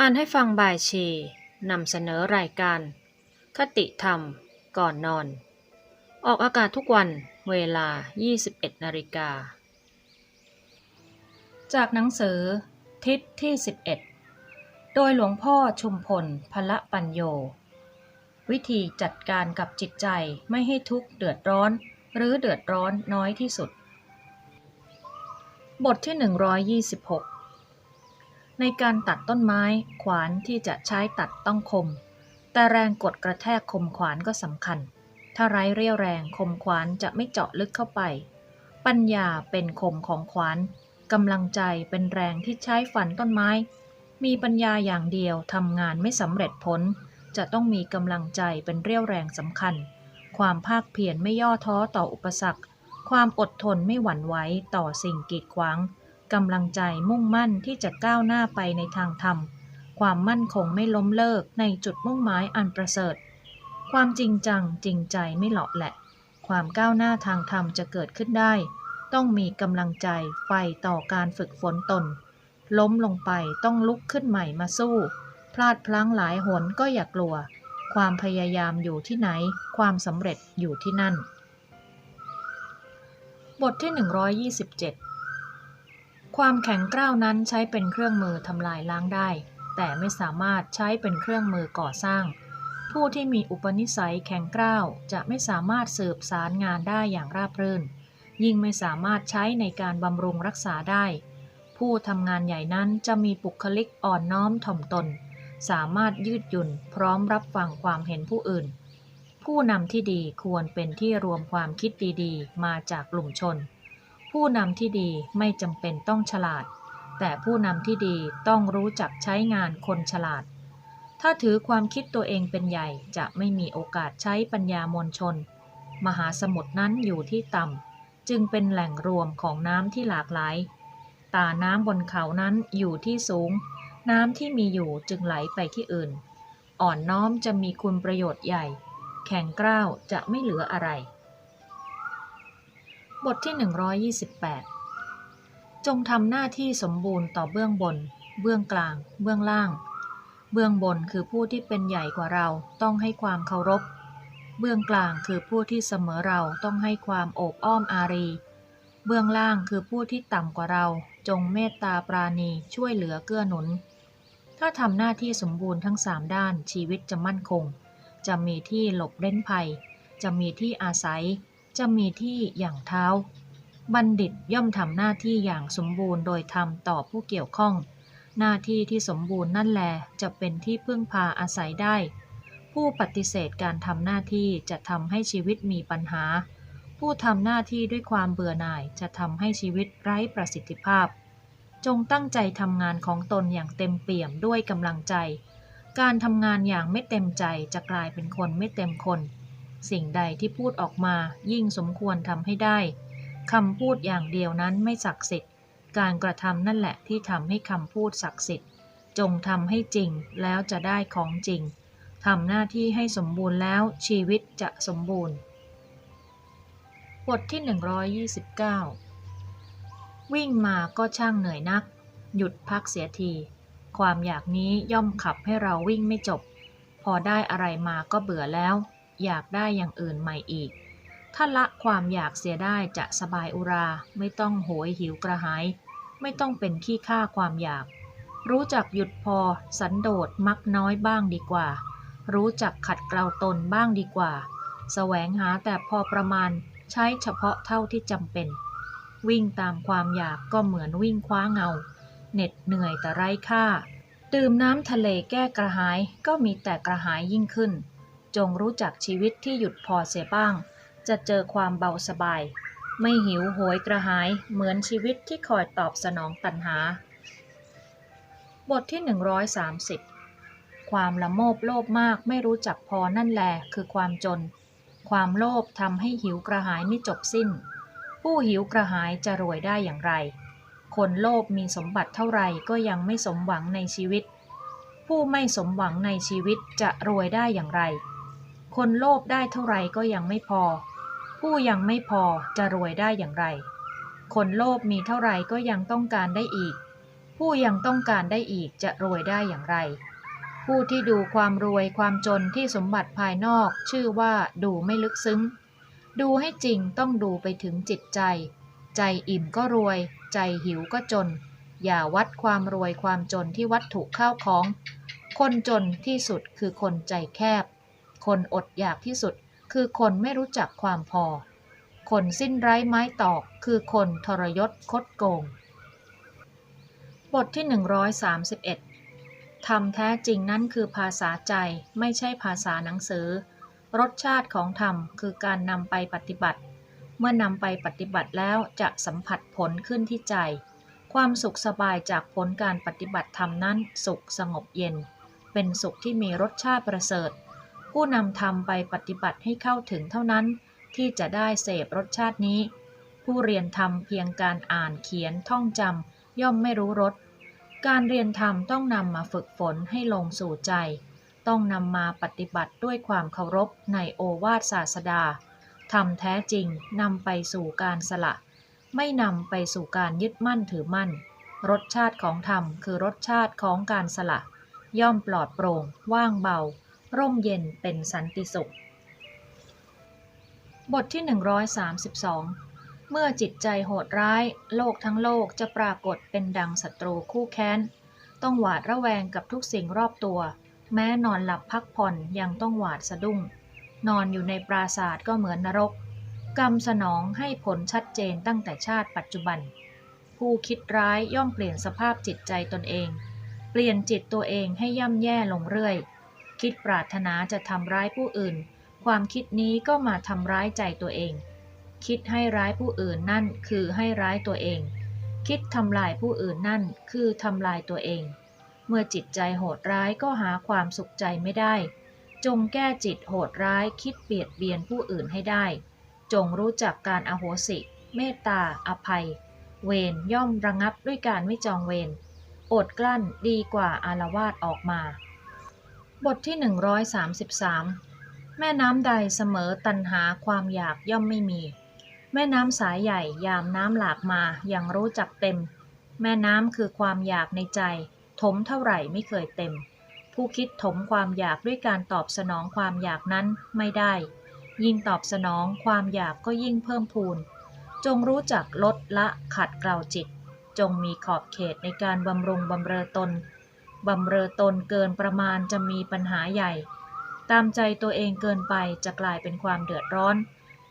อ่านให้ฟังบายชีนำเสนอรายการ คติธรรม ก่อนนอน ออกอากาศทุกวันเวลา 21นาฬิกา จากหนังสือ ทิศที่ 11 โดยหลวงพ่อชุมพลพละปัญโย วิธีจัดการกับจิตใจไม่ให้ทุกข์เดือดร้อน หรือเดือดร้อนน้อยที่สุด บทที่ 126 ในการตัดต้นไม้ขวานที่จะใช้ตัดต้องคม แต่แรงกดกระแทกคมขวานก็สำคัญ ถ้าไร้เรี่ยวแรงคมขวานจะไม่เจาะลึกเข้าไป ปัญญาเป็นคมของขวานกำลังใจเป็นแรงที่ใช้ฟันต้นไม้ มีปัญญาอย่างเดียวทำงานไม่สำเร็จผล จะต้องมีกำลังใจเป็นเรี่ยวแรงสำคัญ ความภาคเพียรไม่ย่อท้อต่ออุปสรรค ความอดทนไม่หวั่นไหวต่อสิ่งกีดขวาง กำลังใจมุ่งมั่นที่จะก้าวหน้าไปในทางธรรม ความมั่นคงไม่ล้มเลิกในจุดมุ่งหมายอันประเสริฐ ความจริงจังจริงใจไม่หลาะแหละ ความก้าวหน้าทางธรรมจะเกิดขึ้นได้ ต้องมีกำลังใจไฟต่อการฝึกฝนตน ล้มลงไปต้องลุกขึ้นใหม่มาสู้ พลาดพลั้งหลายหนก็อย่ากลัว ความพยายามอยู่ที่ไหน ความสำเร็จอยู่ที่นั่น บทที่ 127 ความแข็งกร้าวนั้นใช้เป็นเครื่องมือทำลายล้างได้ แต่ไม่สามารถใช้เป็นเครื่องมือก่อสร้าง ผู้ที่มีอุปนิสัยแข็งกร้าวจะไม่สามารถสืบสารงานได้อย่างราบรื่น ยิ่งไม่สามารถใช้ในการบำรุงรักษาได้ ผู้ทำงานใหญ่นั้นจะมีบุคลิกอ่อนน้อมถ่อมตน สามารถยืดหยุ่นพร้อมรับฟังความเห็นผู้อื่น ผู้นำที่ดีควรเป็นที่รวมความคิดดีๆ มาจากกลุ่มชน ผู้นำที่ดีไม่จำเป็นต้องฉลาด แต่ผู้นำที่ดีต้องรู้จักใช้งานคนฉลาด ถ้าถือความคิดตัวเองเป็นใหญ่จะไม่มีโอกาสใช้ปัญญามวลชน มหาสมุทรนั้นอยู่ที่ต่ำจึงเป็นแหล่งรวมของน้ำที่หลากหลาย ตาน้ำบนเขานั้นอยู่ที่สูง น้ำที่มีอยู่จึงไหลไปที่อื่น อ่อนน้อมจะมีคุณประโยชน์ใหญ่ แข็งกร้าวจะไม่เหลืออะไร บทที่ 128 จงทำหน้าที่สมบูรณ์ต่อเบื้องบน เบื้องกลาง เบื้องล่าง เบื้องบนคือผู้ที่เป็นใหญ่กว่าเราต้องให้ความเคารพ เบื้องกลางคือผู้ที่เสมอเราต้องให้ความโอบอ้อมอารี เบื้องล่างคือผู้ที่ต่ำกว่าเรา จงเมตตาปราณีช่วยเหลือเกื้อหนุน ถ้าทำหน้าที่สมบูรณ์ทั้งสามด้านชีวิตจะมั่นคง จะมีที่หลบเล่นภัย จะมีที่อาศัย จะมีที่อย่างเท้า บัณฑิตย่อมทำหน้าที่อย่างสมบูรณ์โดยธรรมต่อผู้เกี่ยวข้อง หน้าที่ที่สมบูรณ์นั่นแลจะเป็นที่พึ่งพาอาศัยได้ ผู้ปฏิเสธการทำหน้าที่จะทำให้ชีวิตมีปัญหา ผู้ทำหน้าที่ด้วยความเบื่อหน่ายจะทำให้ชีวิตไร้ประสิทธิภาพ จงตั้งใจทำงานของตนอย่างเต็มเปี่ยมด้วยกำลังใจ การทำงานอย่างไม่เต็มใจจะกลายเป็นคนไม่เต็มคน สิ่งใดที่พูดออกมายิ่งสมควรทำให้ได้คำพูดอย่างเดียวนั้นไม่ศักดิ์สิทธิ์ การกระทำนั่นแหละที่ทำให้คำพูดศักดิ์สิทธิ์ จงทำให้จริงแล้วจะได้ของจริงทำหน้าที่ให้สมบูรณ์แล้วชีวิตจะสมบูรณ์ บทที่ 129 วิ่งมาก็ช่างเหนื่อยนัก หยุดพักเสียที ความอยากนี้ย่อมขับให้เราวิ่งไม่จบ พอได้อะไรมาก็เบื่อแล้ว อยากได้อย่างอื่นใหม่อีก ถ้าละความอยากเสียได้จะสบายอุรา ไม่ต้องโหยหิวกระหาย ไม่ต้องเป็นขี้ข้าความอยาก รู้จักหยุดพอ สันโดษมักน้อยบ้างดีกว่า รู้จักขัดเกลาตนบ้างดีกว่า แสวงหาแต่พอประมาณใช้เฉพาะเท่าที่จำเป็น วิ่งตามความอยากก็เหมือนวิ่งคว้าเงา เหน็ดเหนื่อยแต่ไร้ค่า ดื่มน้ำทะเลแก้กระหายก็มีแต่กระหายยิ่งขึ้น จงรู้จักชีวิตที่หยุดพอเสียบ้าง จะเจอความเบาสบาย ไม่หิวโหยกระหายเหมือนชีวิตที่คอยตอบสนองตัณหา บทที่ 130 ความละโมบโลภมากไม่รู้จักพอนั่นแหละคือความจน ความโลภทำให้หิวกระหายไม่จบสิ้น ผู้หิวกระหายจะรวยได้อย่างไร คนโลภมีสมบัติเท่าไหร่ก็ยังไม่สมหวังในชีวิตผู้ไม่สมหวังในชีวิตจะรวยได้อย่างไร คนโลภได้เท่าไรก็ยังไม่พอ ผู้ยังไม่พอจะรวยได้อย่างไร คนโลภมีเท่าไรก็ยังต้องการได้อีกผผู้ยังต้องการได้อีกจะรวยได้อย่างไร ผู้ที่ดูความรวยความจนที่สมบัติภายนอก ชื่อว่าดูไม่ลึกซึ้ง ดูให้จริงต้องดูไปถึงจิตใจ ใจอิ่มก็รวย ใจหิวก็จน อย่าวัดความรวยความจนที่วัตถุข้าวของ คนจนที่สุดคือคนใจแคบ คนอดอยากที่สุด คือคนไม่รู้จักความพอ คนสิ้นไร้ไม้ตอก คือคนทรยศคดโกง บทที่ 131ธรรมแท้จริงนั้นคือภาษาใจไม่ใช่ภาษาหนังสือ รสชาติของธรรมคือการนำไปปฏิบัติ เมื่อนำไปปฏิบัติแล้วจะสัมผัสผลขึ้นที่ใจ ความสุขสบายจากผลการปฏิบัติธรรมนั้นสุขสงบเย็นเป็นสุขที่มีรสชาติประเสริฐ ผู้นำธรรมไปปฏิบัติให้เข้าถึงเท่านั้น ที่จะได้เสพรสชาตินี้ ผู้เรียนธรรมเพียงการอ่านเขียนท่องจำย่อมไม่รู้รสการเรียนธรรมต้องนำมาฝึกฝนให้ลงสู่ใจ ต้องนำมาปฏิบัติด้วยความเคารพในโอวาทศาสดาธรรมแท้จริงนำไปสู่การสละ ไม่นำไปสู่การยึดมั่นถือมั่น รสชาติของธรรมคือรสชาติของการสละ ย่อมปลอดโปร่ง ว่างเบา ร่มเย็นเป็นสันติสุข บทที่ 132 เมื่อจิตใจโหดร้าย โลกทั้งโลกจะปรากฏเป็นดังศัตรูคู่แค้น ต้องหวาดระแวงกับทุกสิ่งรอบตัว แม้นอนหลับพักผ่อนยังต้องหวาดสะดุ้ง นอนอยู่ในปราศาสาทก็เหมือนนรก กรรมสนองให้ผลชัดเจนตั้งแต่ชาติปัจจุบัน ผู้คิดร้ายย่อมเปลี่ยนสภาพจิตใจตนเอง เปลี่ยนจิตตัวเองให้ย่ำแย่ลงเรื่อย คิดปรารถนาจะทำร้ายผู้อื่น ความคิดนี้ก็มาทำร้ายใจตัวเอง คิดให้ร้ายผู้อื่นนั่นคือให้ร้ายตัวเอง คิดทำลายผู้อื่นนั่นคือทำลายตัวเอง เมื่อจิตใจโหดร้ายก็หาความสุขใจไม่ได้ จงแก้จิตโหดร้ายคิดเบียดเบียนผู้อื่นให้ได้ จงรู้จักการอโหสิ เมตตา อภัย เวรย่อมระงับด้วยการไม่จองเวรอดกลั้นดีกว่าอารวาสออกมา บทที่ 133 แม่น้ำใดเสมอตันหาความอยากย่อมไม่มี แม่น้ำสายใหญ่ยามน้ำหลากมายังรู้จักเต็ม แม่น้ำคือความอยากในใจ ถมเท่าไหร่ไม่เคยเต็ม ผู้คิดถมความอยากด้วยการตอบสนองความอยากนั้นไม่ได้ ยิ่งตอบสนองความอยากก็ยิ่งเพิ่มพูน จงรู้จักลดละขัดเกลาจิต จงมีขอบเขตในการบำรุงบำเรอตน บำเรอตนเกินประมาณจะมีปัญหาใหญ่ ตามใจตัวเองเกินไปจะกลายเป็นความเดือดร้อน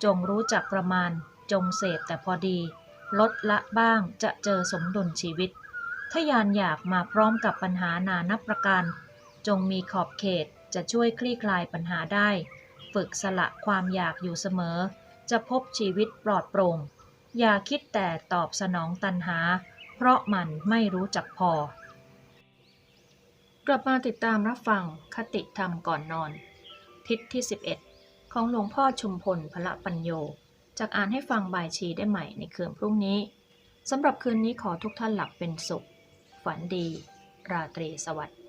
จงรู้จักประมาณ จงเสพแต่พอดี ลดละบ้างจะเจอสมดุลชีวิต ถ้ายานอยากมาพร้อมกับปัญหานานับประการ จงมีขอบเขตจะช่วยคลี่คลายปัญหาได้ ฝึกสละความอยากอยู่เสมอ จะพบชีวิตปลอดโปร่ง อย่าคิดแต่ตอบสนองตันหา เพราะมันไม่รู้จักพอ กลับมาติดตามรับฟังคติธรรมก่อนนอน ทิศที่ 11 ของหลวงพ่อชุมพลพละปัญโยจากอ่านให้ฟังบายชีได้ใหม่ในคืนพรุ่งนี้สำหรับคืนนี้ขอทุกท่านหลับเป็นสุข ฝันดี ราตรีสวัสดิ์